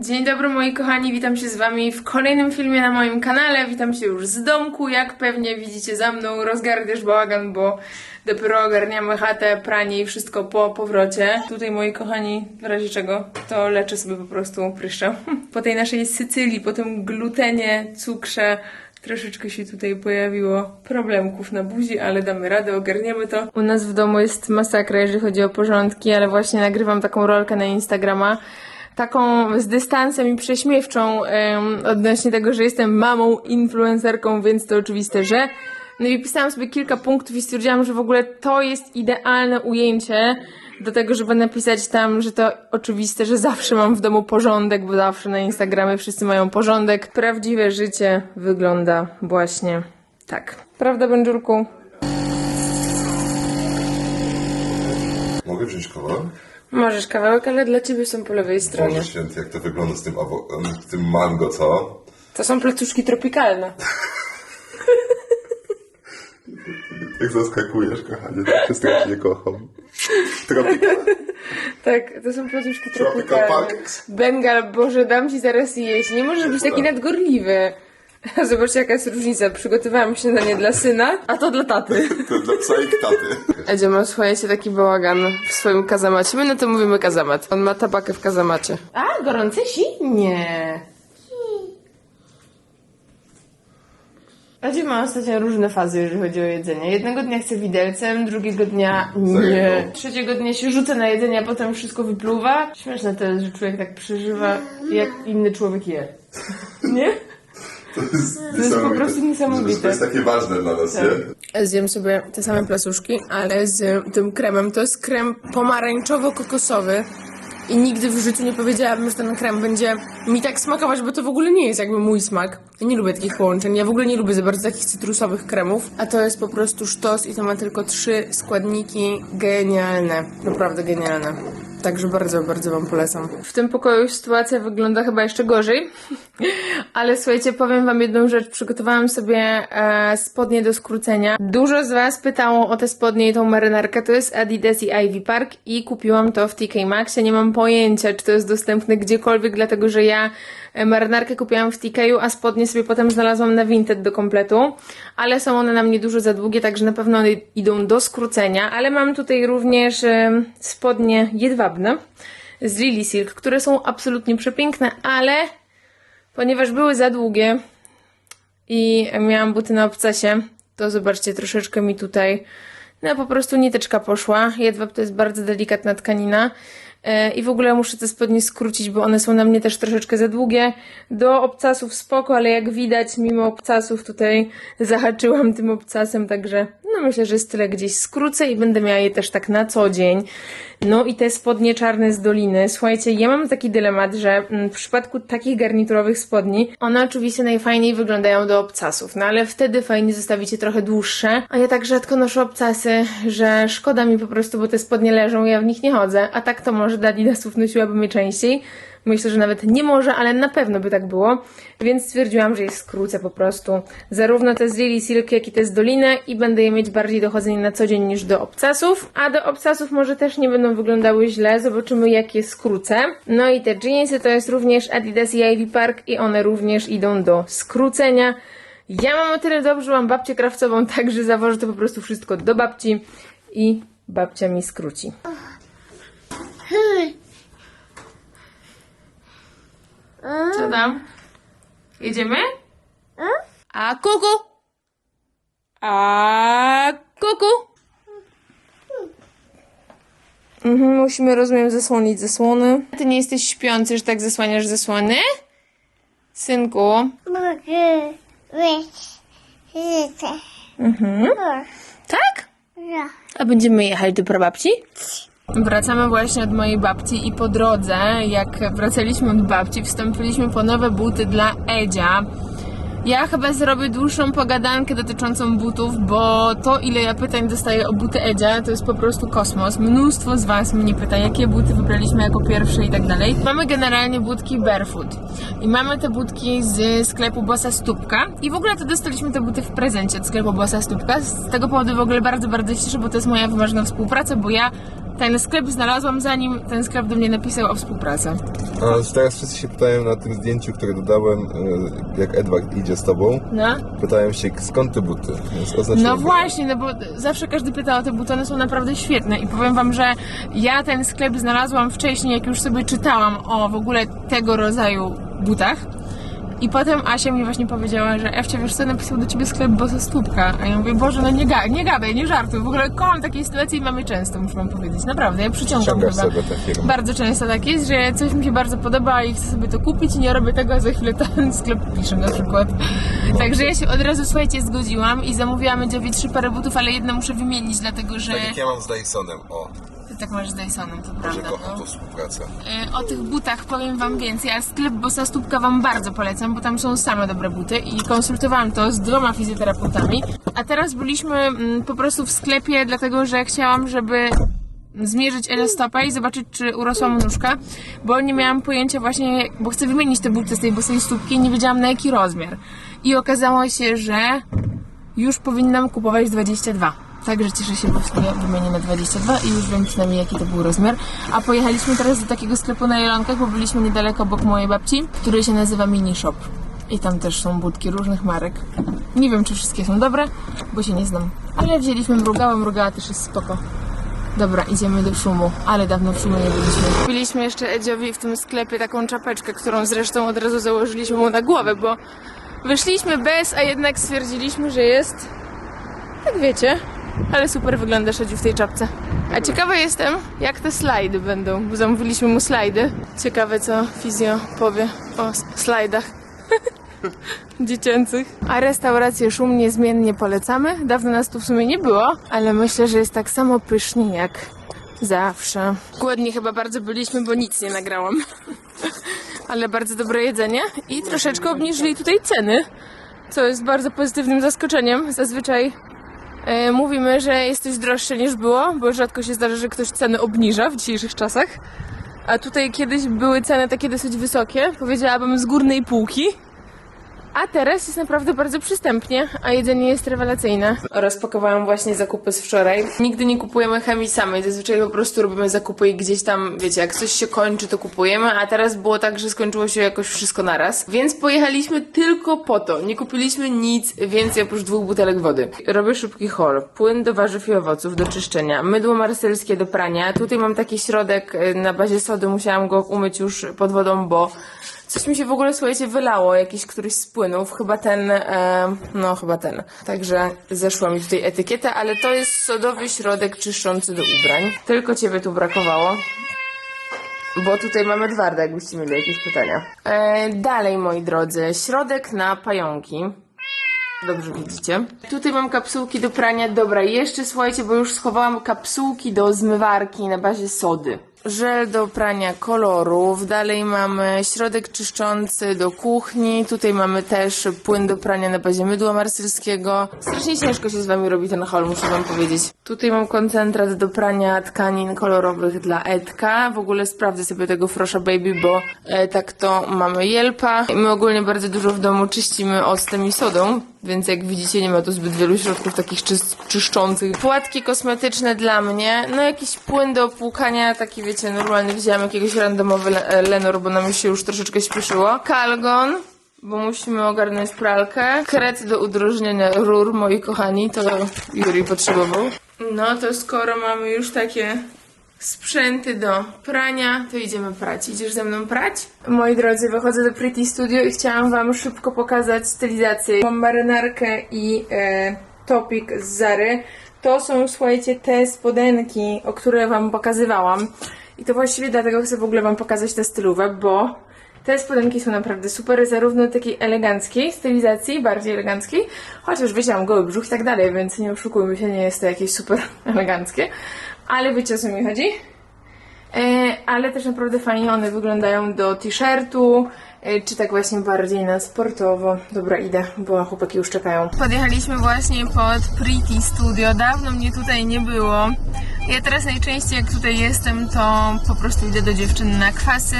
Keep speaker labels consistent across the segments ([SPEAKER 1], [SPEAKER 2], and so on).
[SPEAKER 1] Dzień dobry moi kochani, witam się z wami w kolejnym filmie na moim kanale. Witam się już z domku, jak pewnie widzicie za mną, rozgardiasz bałagan, bo dopiero ogarniamy chatę, pranie i wszystko po powrocie. Tutaj moi kochani, w razie czego, to leczę sobie po prostu pryszczem. Po tej naszej Sycylii, po tym glutenie, cukrze, Troszeczkę się tutaj pojawiło problemków na buzi, ale damy radę, ogarniemy to. U nas w domu jest masakra, jeżeli chodzi o porządki, ale właśnie nagrywam taką rolkę na Instagrama. Taką z dystansem i prześmiewczą em, odnośnie tego, że jestem mamą, influencerką, więc to oczywiste, że. No i pisałam sobie kilka punktów i stwierdziłam, że w ogóle to jest idealne ujęcie do tego, żeby napisać tam, że to oczywiste, że zawsze mam w domu porządek, bo zawsze na Instagramie wszyscy mają porządek. Prawdziwe życie wygląda właśnie tak. Prawda, Będziurku?
[SPEAKER 2] Mogę wziąć kawałek?
[SPEAKER 1] Możesz kawałek, ale dla ciebie są po lewej stronie.
[SPEAKER 2] Boże święty, jak to wygląda z tym, z tym mango, co?
[SPEAKER 1] To są placuszki tropikalne.
[SPEAKER 2] Jak zaskakujesz, kochanie, tak ja cię kocham. Tropical.
[SPEAKER 1] Tak, to są placuszki
[SPEAKER 2] Tropical
[SPEAKER 1] tropikalne.
[SPEAKER 2] pancakes.
[SPEAKER 1] Bengal, Boże, dam ci zaraz jeść. Nie możesz być taki nadgorliwy. Zobaczcie, jaka jest różnica. Przygotowałam śniadanie dla syna, a to dla taty.
[SPEAKER 2] To dla psa i taty.
[SPEAKER 1] Edzio ma, słuchajcie, taki bałagan w swoim kazamacie. My na to mówimy kazamat. On ma tabakę w kazamacie. A, gorące si? Nie. Edzio ma ostatnio różne fazy, jeżeli chodzi o jedzenie. Jednego dnia chce widelcem, drugiego dnia nie. Trzeciego dnia się rzuca na jedzenie, a potem wszystko wypluwa. Śmieszne to jest, że człowiek tak przeżywa, jak inny człowiek je. Nie?
[SPEAKER 2] To jest,
[SPEAKER 1] jest po prostu niesamowite.
[SPEAKER 2] To jest takie ważne dla nas, nie?
[SPEAKER 1] Zjem sobie te same placuszki, ale z tym kremem. To jest krem pomarańczowo-kokosowy. I nigdy w życiu nie powiedziałabym, że ten krem będzie mi tak smakować, bo to w ogóle nie jest jakby mój smak. Ja nie lubię takich połączeń. Ja w ogóle nie lubię za bardzo takich cytrusowych kremów. A to jest po prostu sztos i to ma tylko trzy składniki genialne. Naprawdę genialne. Także bardzo, bardzo Wam polecam. W tym pokoju sytuacja wygląda chyba jeszcze gorzej. Ale słuchajcie, powiem Wam jedną rzecz. Przygotowałam sobie e, spodnie do skrócenia. Dużo z Was pytało o te spodnie i tą marynarkę. To jest Adidas i Ivy Park i kupiłam to w TK Maxie. Nie mam pojęcia, czy to jest dostępne gdziekolwiek, dlatego że ja e, marynarkę kupiłam w TK'u, a spodnie sobie potem znalazłam na Vinted do kompletu. Ale są one na mnie dużo za długie, także na pewno one idą do skrócenia. Ale mam tutaj również e, spodnie jedwabne z Lily Silk, które są absolutnie przepiękne, ale ponieważ były za długie i miałam buty na obcasie, to zobaczcie, troszeczkę mi tutaj, no po prostu niteczka poszła. Jedwab to jest bardzo delikatna tkanina e, i w ogóle muszę te spodnie skrócić, bo one są na mnie też troszeczkę za długie. Do obcasów spoko, ale jak widać, mimo obcasów tutaj zahaczyłam tym obcasem, także no myślę, że style gdzieś skrócę i będę miała je też tak na co dzień. No i te spodnie czarne z doliny. Słuchajcie, ja mam taki dylemat, że mm, w przypadku takich garniturowych spodni, one oczywiście najfajniej wyglądają do obcasów, no ale wtedy fajnie zostawicie trochę dłuższe. A ja tak rzadko noszę obcasy, że szkoda mi po prostu, bo te spodnie leżą, ja w nich nie chodzę. A tak to może dla Adidasów nosiłabym je częściej. Myślę, że nawet nie może, ale na pewno by tak było. Więc stwierdziłam, że je skrócę po prostu. Zarówno te z Lily Silk, jak i te z Doliny i będę je mieć bardziej do chodzenia na co dzień niż do obcasów. A do obcasów może też nie będą wyglądały źle. Zobaczymy, jak je skrócę. No i te jeansy to jest również Adidas i Ivy Park i one również idą do skrócenia. Ja mam o tyle dobrze, mam babcię krawcową, także zawożę to po prostu wszystko do babci i babcia mi skróci. Co tam? Jedziemy? A kuku? A kuku? Mhm, musimy, rozumiem, zasłonić zasłony. Ty nie jesteś śpiący, że tak zasłaniasz zasłony? Synku.
[SPEAKER 3] Mogę życzę.
[SPEAKER 1] Mhm. Tak?
[SPEAKER 3] Ja.
[SPEAKER 1] A będziemy jechać do prababci? Wracamy właśnie od mojej babci i po drodze, jak wracaliśmy od babci, wstąpiliśmy po nowe buty dla Edzia. Ja chyba zrobię dłuższą pogadankę dotyczącą butów, bo to ile ja pytań dostaję o buty Edzia, to jest po prostu kosmos. Mnóstwo z Was mnie pyta, jakie buty wybraliśmy jako pierwsze i tak dalej. Mamy generalnie budki barefoot i mamy te budki z sklepu Bossa Stópka i w ogóle to dostaliśmy te buty w prezencie od sklepu Bossa Stópka. Z tego powodu w ogóle bardzo, bardzo cieszę, bo to jest moja wymarzona współpraca, bo ja ten sklep znalazłam zanim ten sklep do mnie napisał o współpracę.
[SPEAKER 2] A teraz wszyscy się pytają na tym zdjęciu, które dodałem, e, jak Edward idzie z tobą.
[SPEAKER 1] No.
[SPEAKER 2] Pytają się, skąd te buty?
[SPEAKER 1] No właśnie, no bo zawsze każdy pyta o te buty, one są naprawdę świetne i powiem wam, że ja ten sklep znalazłam wcześniej, jak już sobie czytałam o w ogóle tego rodzaju butach. I potem Asia mi właśnie powiedziała, że Ewcia, wiesz co, napisał do ciebie sklep Bosa Stópka. A ja mówię, Boże, no nie, ga nie gadaj, nie żartuj. W ogóle kocham takie sytuacje i mamy często, muszę wam powiedzieć. Naprawdę, ja przyciągam
[SPEAKER 2] Ściągasz
[SPEAKER 1] chyba.
[SPEAKER 2] sobie.
[SPEAKER 1] Bardzo często tak jest, że coś mi się bardzo podoba i chcę sobie to kupić i nie robię tego, a za chwilę ten sklep pisze na przykład. Także ja się od razu, słuchajcie, zgodziłam i zamówiłam Edziowi trzy pary butów, ale jedne muszę wymienić, dlatego że...
[SPEAKER 2] Tak jak ja mam z Dysonem. O,
[SPEAKER 1] tak masz z Dysonem, to
[SPEAKER 2] że
[SPEAKER 1] prawda.
[SPEAKER 2] kocham
[SPEAKER 1] No.
[SPEAKER 2] tą współpracę.
[SPEAKER 1] E, O tych butach powiem wam więcej, a sklep Bosa Stópka wam bardzo polecam, bo tam są same dobre buty i konsultowałam to z dwoma fizjoterapeutami. A teraz byliśmy mm, po prostu w sklepie, dlatego że chciałam, żeby zmierzyć elastopę i zobaczyć, czy urosła mu nóżka, bo nie miałam pojęcia właśnie, bo chcę wymienić te buty z tej bosej stópki i nie wiedziałam na jaki rozmiar. I okazało się, że już powinnam kupować 22. Także cieszę się, bo w sumie na 22 i już wiem przynajmniej jaki to był rozmiar. A pojechaliśmy teraz do takiego sklepu na Jelonkach, bo byliśmy niedaleko obok mojej babci, który się nazywa Mini Shop. I tam też są budki różnych marek. Nie wiem, czy wszystkie są dobre, bo się nie znam. Ale wzięliśmy mrugałę, mrugała też jest spoko. Dobra, idziemy do szumu, ale dawno w szumie nie byliśmy. Kupiliśmy jeszcze Edziowi w tym sklepie taką czapeczkę, którą zresztą od razu założyliśmy mu na głowę, bo wyszliśmy bez, a jednak stwierdziliśmy, że jest tak wiecie, ale super wyglądasz Edziu w tej czapce. A ciekawa jestem, jak te slajdy będą, bo zamówiliśmy mu slajdy. Ciekawe, co fizjo powie o slajdach dziecięcych. A restaurację Szum niezmiennie polecamy. Dawno nas tu w sumie nie było, ale myślę, że jest tak samo pysznie jak zawsze. Głodni chyba bardzo byliśmy, bo nic nie nagrałam. ale bardzo dobre jedzenie i troszeczkę obniżyli tutaj ceny, co jest bardzo pozytywnym zaskoczeniem. Zazwyczaj E, mówimy, że jest coś droższe niż było, bo rzadko się zdarza, że ktoś ceny obniża w dzisiejszych czasach. A tutaj kiedyś były ceny takie dosyć wysokie, powiedziałabym z górnej półki. A teraz jest naprawdę bardzo przystępnie, a jedzenie jest rewelacyjne. Rozpakowałam właśnie zakupy z wczoraj. Nigdy nie kupujemy chemii samej, zazwyczaj po prostu robimy zakupy i gdzieś tam, wiecie, jak coś się kończy, to kupujemy, a teraz było tak, że skończyło się jakoś wszystko naraz. Więc pojechaliśmy tylko po to. Nie kupiliśmy nic więcej oprócz dwóch butelek wody. Robię szybki haul. Płyn do warzyw i owoców do czyszczenia. Mydło marselskie do prania. Tutaj mam taki środek e, na bazie sody, musiałam go umyć już pod wodą, bo Coś mi się w ogóle, słuchajcie, wylało, jakiś któryś z płynów, chyba ten, e, no chyba ten. Także zeszła mi tutaj etykieta, ale to jest sodowy środek czyszczący do ubrań. Tylko ciebie tu brakowało. Bo tutaj mamy Edwarda, jakbyście mieli jakieś pytania. E, dalej, moi drodzy, środek na pająki. Dobrze widzicie. Tutaj mam kapsułki do prania. Dobra, jeszcze słuchajcie, bo już schowałam kapsułki do zmywarki na bazie sody. Żel do prania kolorów. Dalej mamy środek czyszczący do kuchni. Tutaj mamy też płyn do prania na bazie mydła marsylskiego. Strasznie ciężko się z wami robi ten haul, muszę wam powiedzieć. Tutaj mam koncentrat do prania tkanin kolorowych dla Edka. W ogóle sprawdzę sobie tego Frosha Baby, bo e, tak to mamy jelpa. My ogólnie bardzo dużo w domu czyścimy octem i sodą, więc jak widzicie nie ma tu zbyt wielu środków takich czyszczących. Płatki kosmetyczne dla mnie. No jakiś płyn do płukania, taki wiecie, normalny. Wzięłam jakiegoś randomowy e, Lenor, bo nam się już troszeczkę śpieszyło. Kalgon. Bo musimy ogarnąć pralkę. Kret do udrożnienia rur, moi kochani, to Juri potrzebował. No to skoro mamy już takie sprzęty do prania, to idziemy prać. Idziesz ze mną prać? Moi drodzy, wychodzę do Pretty Studio i chciałam wam szybko pokazać stylizację. Mam marynarkę i e, topik z Zary. To są, słuchajcie, te spodenki, o które wam pokazywałam. I to właściwie dlatego chcę w ogóle wam pokazać tę stylówę, bo te spodenki są naprawdę super, zarówno takiej eleganckiej stylizacji, bardziej eleganckiej, chociaż wiecie, mam goły brzuch i tak dalej, więc nie oszukujmy się, nie jest to jakieś super eleganckie, ale wiecie o co mi chodzi. E, ale też naprawdę fajnie one wyglądają do t-shirtu, czy tak właśnie bardziej na sportowo. Dobra, idę, bo chłopaki już czekają. Podjechaliśmy właśnie pod Pretty Studio. Dawno mnie tutaj nie było. Ja teraz najczęściej jak tutaj jestem, to po prostu idę do dziewczyn na kwasy.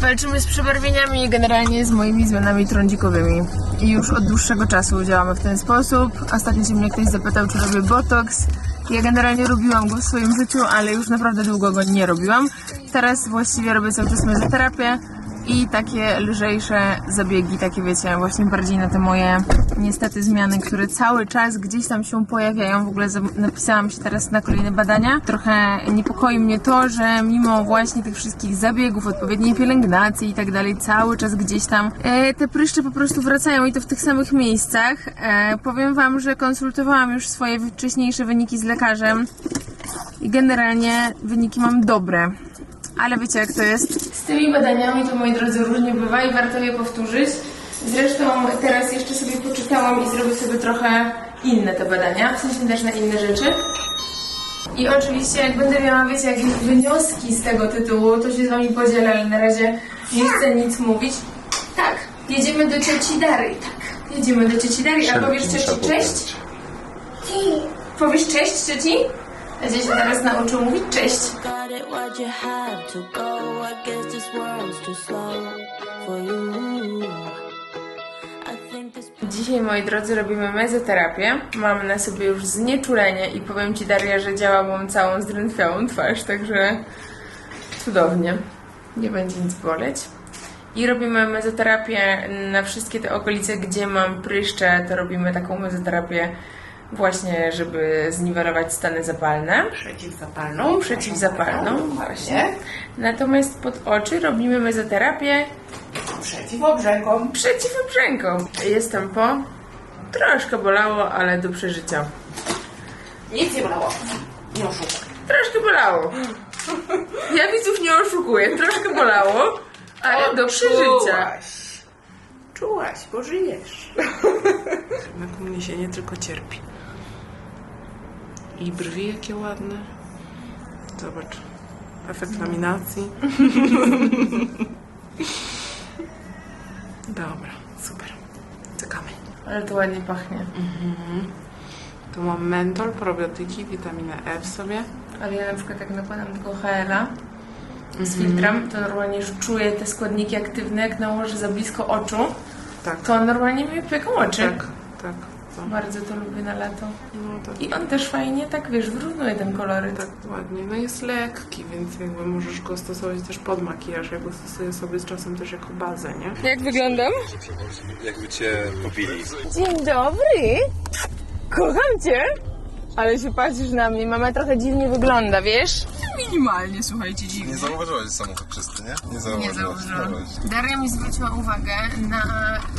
[SPEAKER 1] Walczymy z przebarwieniami i generalnie z moimi zmianami trądzikowymi. I już od dłuższego czasu działamy w ten sposób. Ostatnio się mnie ktoś zapytał, czy robię botox. Ja generalnie robiłam go w swoim życiu, ale już naprawdę długo go nie robiłam. Teraz właściwie robię cały czas mezoterapię i takie lżejsze zabiegi, takie wiecie, właśnie bardziej na te moje niestety zmiany, które cały czas gdzieś tam się pojawiają. W ogóle napisałam się teraz na kolejne badania. Trochę niepokoi mnie to, że mimo właśnie tych wszystkich zabiegów, odpowiedniej pielęgnacji i tak dalej, cały czas gdzieś tam e, te pryszcze po prostu wracają i to w tych samych miejscach. E, powiem Wam, że konsultowałam już swoje wcześniejsze wyniki z lekarzem i generalnie wyniki mam dobre. Ale wiecie jak to jest? Z tymi badaniami to moi drodzy różnie bywa i warto je powtórzyć. Zresztą teraz jeszcze sobie poczytałam i zrobię sobie trochę inne te badania, w sensie też na inne rzeczy. I oczywiście jak będę miała, wiecie, jakieś wnioski z tego tytułu, to się z wami podzielę, ale na razie nie chcę nic mówić. Tak, jedziemy do cioci Dary, tak. Jedziemy do cioci Dary, a powiesz cioci cześć? Powiesz cześć cioci? Będzie się teraz nauczył mówić cześć. Dzisiaj, moi drodzy, robimy mezoterapię. Mam na sobie już znieczulenie i powiem Ci, Daria, że działa, bo mam całą zdrętwiałą twarz, także cudownie. Nie będzie nic boleć. I robimy mezoterapię na wszystkie te okolice, gdzie mam pryszcze, to robimy taką mezoterapię właśnie, żeby zniwelować stany zapalne.
[SPEAKER 4] Przeciwzapalną.
[SPEAKER 1] Przeciwzapalną, właśnie. Natomiast pod oczy robimy mezoterapię
[SPEAKER 4] Przeciwobrzękom.
[SPEAKER 1] przeciwobrzęką. Jestem po. Troszkę bolało, ale do przeżycia.
[SPEAKER 4] Nic nie bolało. Nie oszukuj.
[SPEAKER 1] Troszkę bolało. Ja widzów nie oszukuję. Troszkę bolało, ale do przeżycia.
[SPEAKER 4] Czułaś. Czułaś, bo żyjesz. U mnie się nie tylko cierpi. I brwi jakie ładne. Zobacz. Efekt laminacji. Dobra, super. Czekamy.
[SPEAKER 1] Ale to ładnie pachnie.
[SPEAKER 4] Tu mam mentol, probiotyki, witaminę E w sobie.
[SPEAKER 1] Ale ja na przykład jak nakładam tego HL-a z filtrem, to normalnie już czuję te składniki aktywne, jak nałożę za blisko oczu,
[SPEAKER 4] Tak,
[SPEAKER 1] to normalnie mi pieką oczy.
[SPEAKER 4] tak, tak. To.
[SPEAKER 1] Bardzo to lubię na lato.
[SPEAKER 4] No, tak.
[SPEAKER 1] I on też fajnie, tak wiesz, wyrównuje ten koloryt.
[SPEAKER 4] Tak, ładnie. No jest lekki, więc jakby możesz go stosować też pod makijaż. Ja go stosuję sobie z czasem też jako bazę, nie?
[SPEAKER 1] Jak wyglądam?
[SPEAKER 2] Jakby cię pobili.
[SPEAKER 1] Dzień dobry! Kocham cię! Ale się patrzysz na mnie, mama trochę dziwnie wygląda, wiesz? Minimalnie, słuchajcie, dziwnie.
[SPEAKER 2] Nie zauważyłeś że samochód czysty, nie? Nie
[SPEAKER 1] Nie
[SPEAKER 2] zauważyłaś.
[SPEAKER 1] zauważyłam.
[SPEAKER 2] Zauważyłaś.
[SPEAKER 1] Daria mi zwróciła uwagę na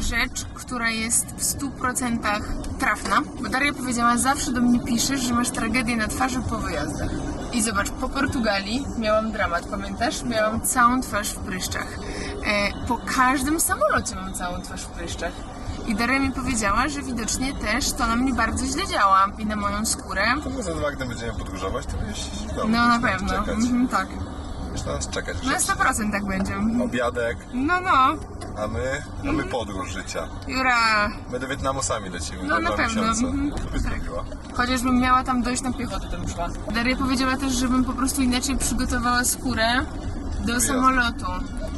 [SPEAKER 1] rzecz, która jest w 100% trafna, bo Daria powiedziała, zawsze do mnie piszesz, że masz tragedię na twarzy po wyjazdach. I zobacz, po Portugalii miałam dramat, pamiętasz? Miałam całą twarz w pryszczach. E, po każdym samolocie mam całą twarz w pryszczach. I Daria mi powiedziała, że widocznie też to na mnie bardzo źle działa i na moją skórę.
[SPEAKER 2] To poza tym, jak gdy będziemy podróżować, to wiesz, w domu
[SPEAKER 1] No na pewno, mhm, tak.
[SPEAKER 2] Wiesz, na nas czekać.
[SPEAKER 1] Na 100% tak będzie.
[SPEAKER 2] Obiadek,
[SPEAKER 1] No, no.
[SPEAKER 2] a my mamy podróż życia.
[SPEAKER 1] Jura,
[SPEAKER 2] My do Wietnamu sami lecimy
[SPEAKER 1] No,
[SPEAKER 2] za
[SPEAKER 1] na
[SPEAKER 2] dwa
[SPEAKER 1] pewno,
[SPEAKER 2] miesiące.
[SPEAKER 1] mhm.
[SPEAKER 2] To by zrobiła.
[SPEAKER 1] Chociażbym miała tam dojść na piechotę, to bym szła. Daria powiedziała też, żebym po prostu inaczej przygotowała skórę do samolotu.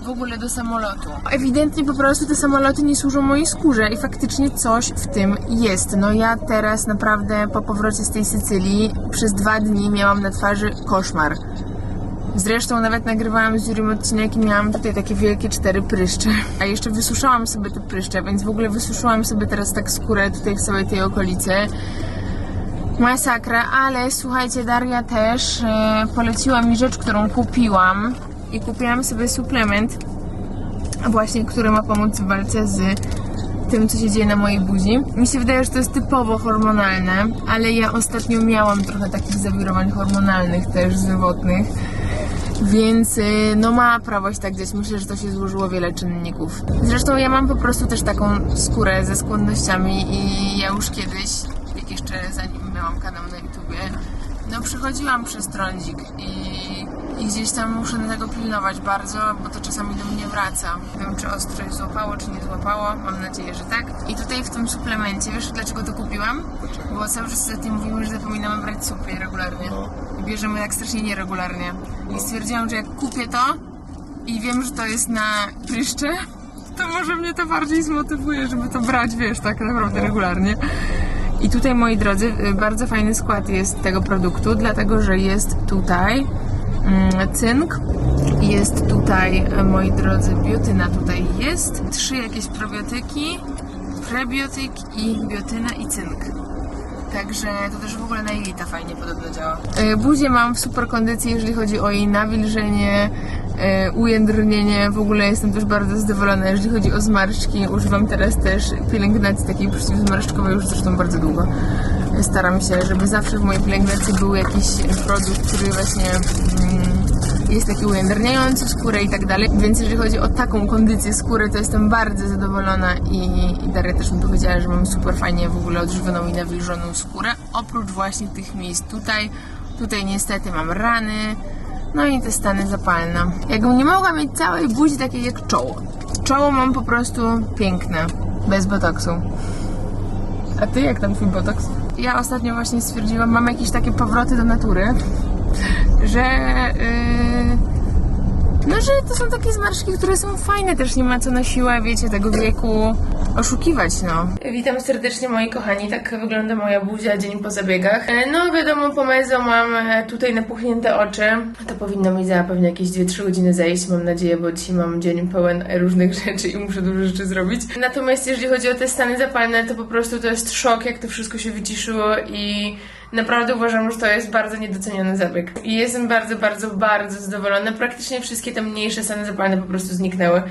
[SPEAKER 1] W ogóle do samolotu. Ewidentnie po prostu te samoloty nie służą mojej skórze i faktycznie coś w tym jest. No ja teraz naprawdę po powrocie z tej Sycylii przez dwa dni miałam na twarzy koszmar. Zresztą nawet nagrywałam z Jurym odcinek i miałam tutaj takie wielkie cztery pryszcze. A jeszcze wysuszałam sobie te pryszcze, więc w ogóle wysuszyłam sobie teraz tak skórę tutaj w całej tej okolicy. Masakra, ale słuchajcie, Daria też e, poleciła mi rzecz, którą kupiłam i kupiłam sobie suplement właśnie, który ma pomóc w walce z tym, co się dzieje na mojej buzi. Mi się wydaje, że to jest typowo hormonalne, ale ja ostatnio miałam trochę takich zawirowań hormonalnych też zdrowotnych. Więc y, no ma prawo się tak dziać. Myślę, że to się złożyło wiele czynników. Zresztą ja mam po prostu też taką skórę ze skłonnościami i ja już kiedyś, jak jeszcze zanim miałam kanał na YouTubie, no przechodziłam przez trądzik i, i gdzieś tam muszę na tego pilnować bardzo, bo to czasami do mnie wraca. Nie wiem, czy ostrość złapało, czy nie złapało. Mam nadzieję, że tak. I tutaj w tym suplemencie, wiesz dlaczego to kupiłam? Bo cały czas ostatnio mówimy, że zapominamy brać supy regularnie. I bierzemy tak strasznie nieregularnie. I stwierdziłam, że jak kupię to i wiem, że to jest na pryszcze, to może mnie to bardziej zmotywuje, żeby to brać, wiesz, tak naprawdę regularnie. I tutaj, moi drodzy, y, bardzo fajny skład jest tego produktu, dlatego że jest tutaj cynk, jest tutaj, e, moi drodzy, biotyna tutaj jest, trzy jakieś probiotyki, prebiotyk i biotyna i cynk. Także to też w ogóle na jelita fajnie podobno działa. E, Buzię mam w super kondycji, jeżeli chodzi o jej nawilżenie, e, ujędrnienie. W ogóle jestem też bardzo zadowolona, jeżeli chodzi o zmarszczki. Używam teraz też pielęgnacji takiej przeciwzmarszczkowej już zresztą bardzo długo. Staram się, żeby zawsze w mojej pielęgnacji był jakiś produkt, który właśnie mm, jest taki ujędrniający skórę i tak dalej. Więc jeżeli chodzi o taką kondycję skóry, to jestem bardzo zadowolona i, i Daria też mi powiedziała, że mam super fajnie w ogóle odżywioną i nawilżoną skórę. Oprócz właśnie tych miejsc tutaj. Tutaj niestety mam rany, no i te stany zapalne. Jakbym nie mogła mieć całej buzi takiej jak czoło. Czoło mam po prostu piękne, bez botoksu. A ty jak tam twój botoks? Ja ostatnio właśnie stwierdziłam, mam jakieś takie powroty do natury, że yy, no, że to są takie zmarszczki, które są fajne, też nie ma co na siłę, wiecie, tego wieku oszukiwać, no. Witam serdecznie moi kochani, tak wygląda moja buzia dzień po zabiegach. E, No wiadomo, po mezo mam e, tutaj napuchnięte oczy. To powinno mi za pewnie jakieś 2-3 godziny zejść, mam nadzieję, bo dzisiaj mam dzień pełen różnych rzeczy i muszę dużo rzeczy zrobić. Natomiast jeżeli chodzi o te stany zapalne, to po prostu to jest szok, jak to wszystko się wyciszyło i Naprawdę uważam, że to jest bardzo niedoceniony zabieg. I jestem bardzo, bardzo, bardzo zadowolona. Praktycznie wszystkie te mniejsze stany zapalne po prostu zniknęły.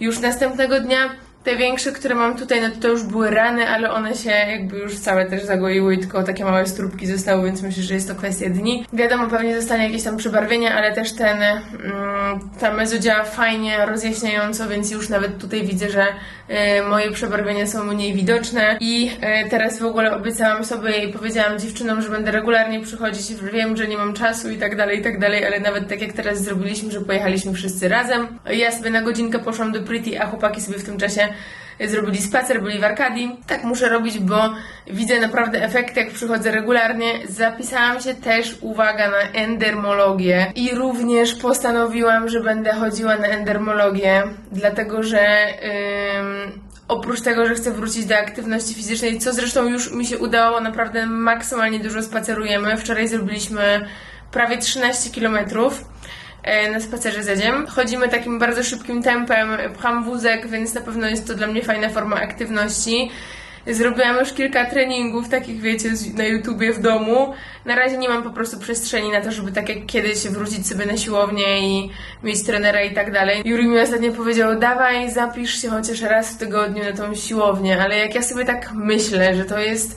[SPEAKER 1] Już następnego dnia te większe, które mam tutaj, no to już były rany, ale one się jakby już całe też zagoiły i tylko takie małe strubki zostały, więc myślę, że jest to kwestia dni. Wiadomo, pewnie zostanie jakieś tam przebarwienia, ale też ten, mm, ta mezo działa fajnie, rozjaśniająco, więc już nawet tutaj widzę, że e, moje przebarwienia są mniej widoczne i e, teraz w ogóle obiecałam sobie i powiedziałam dziewczynom, że będę regularnie przychodzić, wiem, że nie mam czasu i tak dalej, i tak dalej, ale nawet tak jak teraz zrobiliśmy, że pojechaliśmy wszyscy razem. Ja sobie na godzinkę poszłam do Pretty, a chłopaki sobie w tym czasie zrobili spacer, byli w Arkadii. Tak muszę robić, bo widzę naprawdę efekty, jak przychodzę regularnie. Zapisałam się też, uwaga, na endermologię i również postanowiłam, że będę chodziła na endermologię, dlatego że oprócz tego, że chcę wrócić do aktywności fizycznej, co zresztą już mi się udało, naprawdę maksymalnie dużo spacerujemy. Wczoraj zrobiliśmy prawie 13 kilometrów na spacerze z Edziem. Chodzimy takim bardzo szybkim tempem, pcham wózek, więc na pewno jest to dla mnie fajna forma aktywności. Zrobiłam już kilka treningów, takich wiecie, na YouTubie w domu. Na razie nie mam po prostu przestrzeni na to, żeby tak jak kiedyś wrócić sobie na siłownię i mieć trenera i tak dalej. Juri mi ostatnio powiedział, dawaj, zapisz się chociaż raz w tygodniu na tą siłownię, ale jak ja sobie tak myślę, że to jest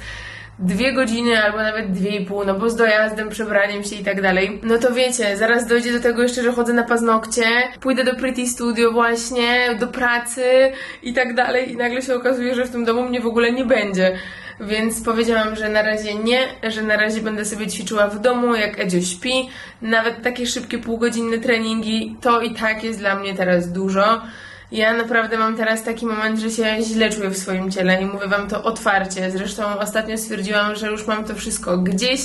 [SPEAKER 1] dwie godziny albo nawet dwie i pół, no bo z dojazdem, przebraniem się i tak dalej. No to wiecie, zaraz dojdzie do tego jeszcze, że chodzę na paznokcie, pójdę do Pretty Studio właśnie, do pracy i tak dalej i nagle się okazuje, że w tym domu mnie w ogóle nie będzie. Więc powiedziałam, że na razie nie, że na razie będę sobie ćwiczyła w domu, jak Edzio śpi. Nawet takie szybkie półgodzinne treningi, to i tak jest dla mnie teraz dużo. Ja naprawdę mam teraz taki moment, że się źle czuję w swoim ciele i mówię wam to otwarcie. Zresztą ostatnio stwierdziłam, że już mam to wszystko gdzieś.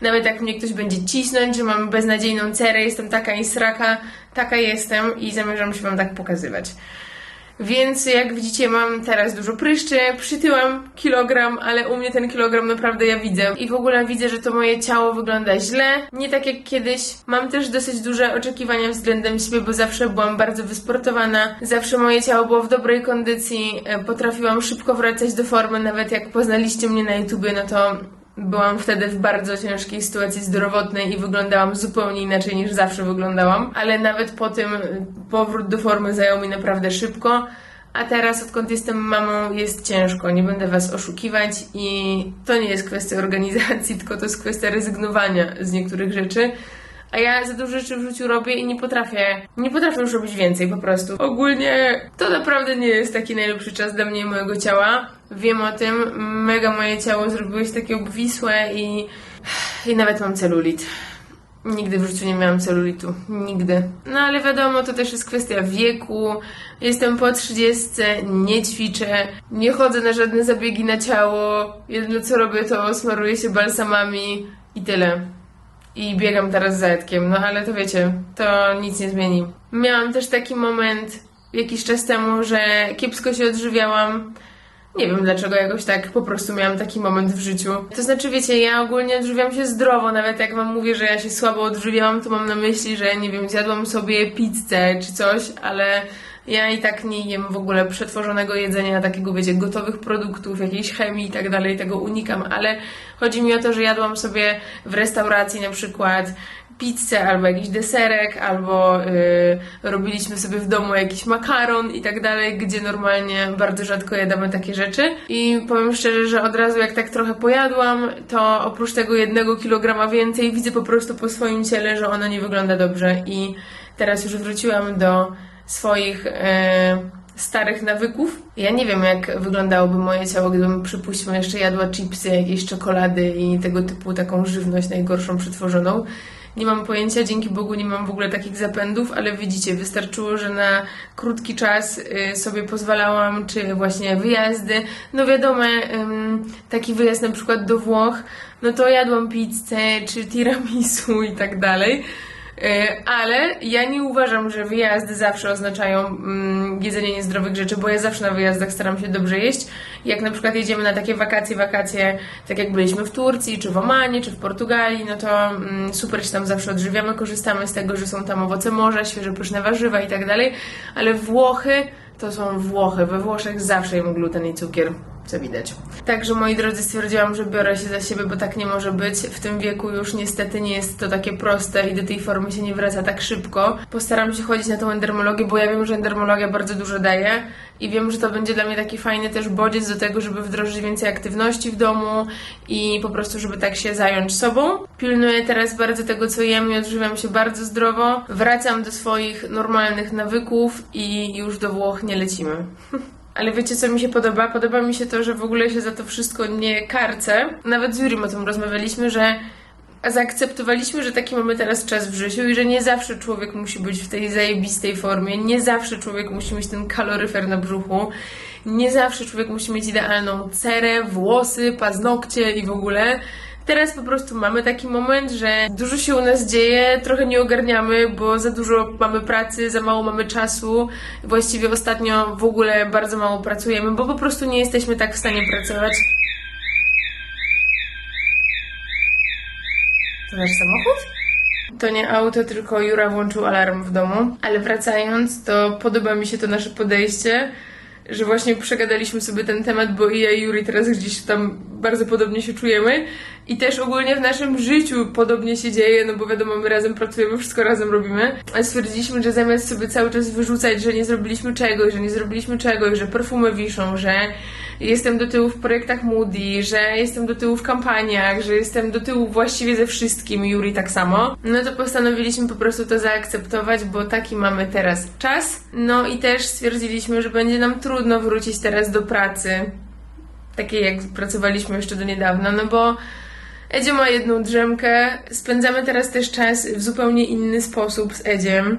[SPEAKER 1] Nawet jak mnie ktoś będzie cisnąć, że mam beznadziejną cerę, jestem taka i sraka, taka jestem i zamierzam się wam tak pokazywać. Więc jak widzicie, mam teraz dużo pryszczy, przytyłam kilogram, ale u mnie ten kilogram naprawdę ja widzę. I w ogóle widzę, że to moje ciało wygląda źle, nie tak jak kiedyś. Mam też dosyć duże oczekiwania względem siebie, bo zawsze byłam bardzo wysportowana, zawsze moje ciało było w dobrej kondycji, e, potrafiłam szybko wracać do formy, nawet jak poznaliście mnie na YouTubie, no to Byłam wtedy w bardzo ciężkiej sytuacji zdrowotnej i wyglądałam zupełnie inaczej niż zawsze wyglądałam, ale nawet po tym y, powrót do formy zajął mi naprawdę szybko. A teraz, odkąd jestem mamą, jest ciężko. Nie będę Was oszukiwać i to nie jest kwestia organizacji, tylko to jest kwestia rezygnowania z niektórych rzeczy. A ja za dużo rzeczy w życiu robię i nie potrafię, nie potrafię już robić więcej po prostu. Ogólnie to naprawdę nie jest taki najlepszy czas dla mnie i mojego ciała. Wiem o tym, mega moje ciało zrobiło się takie obwisłe i, i nawet mam celulit. Nigdy w życiu nie miałam celulitu. Nigdy. No ale wiadomo, to też jest kwestia wieku. Jestem po 30, nie ćwiczę, nie chodzę na żadne zabiegi na ciało. Jedyne co robię, to smaruję się balsamami i tyle i biegam teraz za no ale to wiecie, to nic nie zmieni. Miałam też taki moment jakiś czas temu, że kiepsko się odżywiałam, Nie wiem dlaczego jakoś tak po prostu miałam taki moment w życiu. To znaczy, wiecie, ja ogólnie odżywiam się zdrowo, nawet jak wam mówię, że ja się słabo odżywiałam, to mam na myśli, że nie wiem, zjadłam sobie pizzę czy coś, ale ja i tak nie jem w ogóle przetworzonego jedzenia, takiego wiecie, gotowych produktów, jakiejś chemii i tak dalej, tego unikam, ale chodzi mi o to, że jadłam sobie w restauracji na przykład pizzę, albo jakiś deserek, albo y, robiliśmy sobie w domu jakiś makaron i tak dalej, gdzie normalnie bardzo rzadko jadamy takie rzeczy. I powiem szczerze, że od razu jak tak trochę pojadłam, to oprócz tego jednego kilograma więcej widzę po prostu po swoim ciele, że ono nie wygląda dobrze i teraz już wróciłam do swoich e, starych nawyków. Ja nie wiem, jak wyglądałoby moje ciało, gdybym, przypuśćmy, jeszcze jadła chipsy, jakieś czekolady i tego typu taką żywność najgorszą przetworzoną. Nie mam pojęcia, dzięki Bogu nie mam w ogóle takich zapędów, ale widzicie, wystarczyło, że na krótki czas y, sobie pozwalałam, czy właśnie wyjazdy. No wiadomo, taki wyjazd na przykład do Włoch, no to jadłam pizzę, czy tiramisu i tak dalej. E, Ale ja nie uważam, że wyjazdy zawsze oznaczają mm, jedzenie niezdrowych rzeczy, bo ja zawsze na wyjazdach staram się dobrze jeść. Jak na przykład jedziemy na takie wakacje, wakacje, tak jak byliśmy w Turcji, czy w Omanie, czy w Portugalii, no to mm, super się tam zawsze odżywiamy, korzystamy z tego, że są tam owoce morza, świeże pyszne warzywa i tak dalej. Ale Włochy to są Włochy. We Włoszech zawsze jem gluten i cukier, co widać. Także moi drodzy, stwierdziłam, że biorę się za siebie, bo tak nie może być. W tym wieku już niestety nie jest to takie proste i do tej formy się nie wraca tak szybko. Postaram się chodzić na tą endermologię, bo ja wiem, że endermologia bardzo dużo daje i wiem, że to będzie dla mnie taki fajny też bodziec do tego, żeby wdrożyć więcej aktywności w domu i po prostu, żeby tak się zająć sobą. Pilnuję teraz bardzo tego, co jem i odżywiam się bardzo zdrowo. Wracam do swoich normalnych nawyków i już do Włoch nie lecimy. Ale wiecie, co mi się podoba? Podoba mi się to, że w ogóle się za to wszystko nie karcę. Nawet z Jurim o tym rozmawialiśmy, że zaakceptowaliśmy, że taki mamy teraz czas w życiu i że nie zawsze człowiek musi być w tej zajebistej formie, nie zawsze człowiek musi mieć ten kaloryfer na brzuchu, nie zawsze człowiek musi mieć idealną cerę, włosy, paznokcie i w ogóle. Teraz po prostu mamy taki moment, że dużo się u nas dzieje, trochę nie ogarniamy, bo za dużo mamy pracy, za mało mamy czasu. Właściwie ostatnio w ogóle bardzo mało pracujemy, bo po prostu nie jesteśmy tak w stanie pracować. To nasz samochód? To nie auto, tylko Jura włączył alarm w domu. Ale wracając, to podoba mi się to nasze podejście, że właśnie przegadaliśmy sobie ten temat, bo i ja i Juri teraz gdzieś tam bardzo podobnie się czujemy. I też ogólnie w naszym życiu podobnie się dzieje, no bo wiadomo, my razem pracujemy, wszystko razem robimy. A stwierdziliśmy, że zamiast sobie cały czas wyrzucać, że nie zrobiliśmy czegoś, że nie zrobiliśmy czegoś, że perfumy wiszą, że jestem do tyłu w projektach Moody, że jestem do tyłu w kampaniach, że jestem do tyłu właściwie ze wszystkim, Juri tak samo, no to postanowiliśmy po prostu to zaakceptować, bo taki mamy teraz czas. No i też stwierdziliśmy, że będzie nam trudno wrócić teraz do pracy, takiej jak pracowaliśmy jeszcze do niedawna, no bo Edzio ma jedną drzemkę, spędzamy teraz też czas w zupełnie inny sposób z Edziem,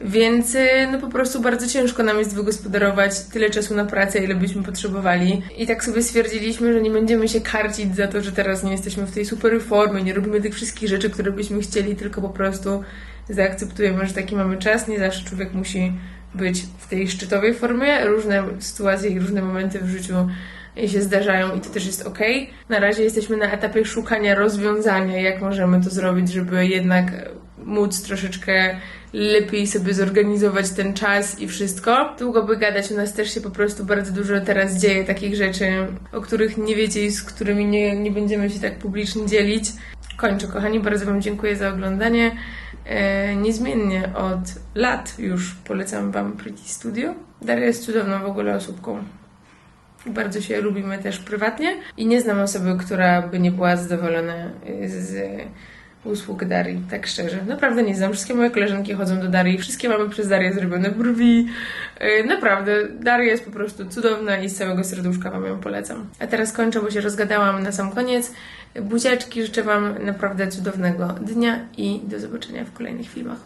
[SPEAKER 1] więc y, no po prostu bardzo ciężko nam jest wygospodarować tyle czasu na pracę, ile byśmy potrzebowali. I tak sobie stwierdziliśmy, że nie będziemy się karcić za to, że teraz nie jesteśmy w tej super formie, nie robimy tych wszystkich rzeczy, które byśmy chcieli, tylko po prostu zaakceptujemy, że taki mamy czas. Nie zawsze człowiek musi być w tej szczytowej formie. Różne sytuacje i różne momenty w życiu się zdarzają i to też jest ok. Na razie jesteśmy na etapie szukania rozwiązania, jak możemy to zrobić, żeby jednak móc troszeczkę lepiej sobie zorganizować ten czas i wszystko. Długo by gadać, u nas też się po prostu bardzo dużo teraz dzieje takich rzeczy, o których nie wiecie i z którymi nie, nie będziemy się tak publicznie dzielić. Kończę, kochani, bardzo Wam dziękuję za oglądanie. E, niezmiennie od lat już polecam Wam Pretty Studio. Daria jest cudowną w ogóle osóbką. Bardzo się lubimy też prywatnie i nie znam osoby, która by nie była zadowolona y, z usług Darii, tak szczerze. Naprawdę nie znam. Wszystkie moje koleżanki chodzą do Darii, wszystkie mamy przez Darię zrobione brwi. Y, Naprawdę, Daria jest po prostu cudowna i z całego serduszka Wam ją polecam. A teraz kończę, bo się rozgadałam na sam koniec. Buziaczki, życzę Wam naprawdę cudownego dnia i do zobaczenia w kolejnych filmach.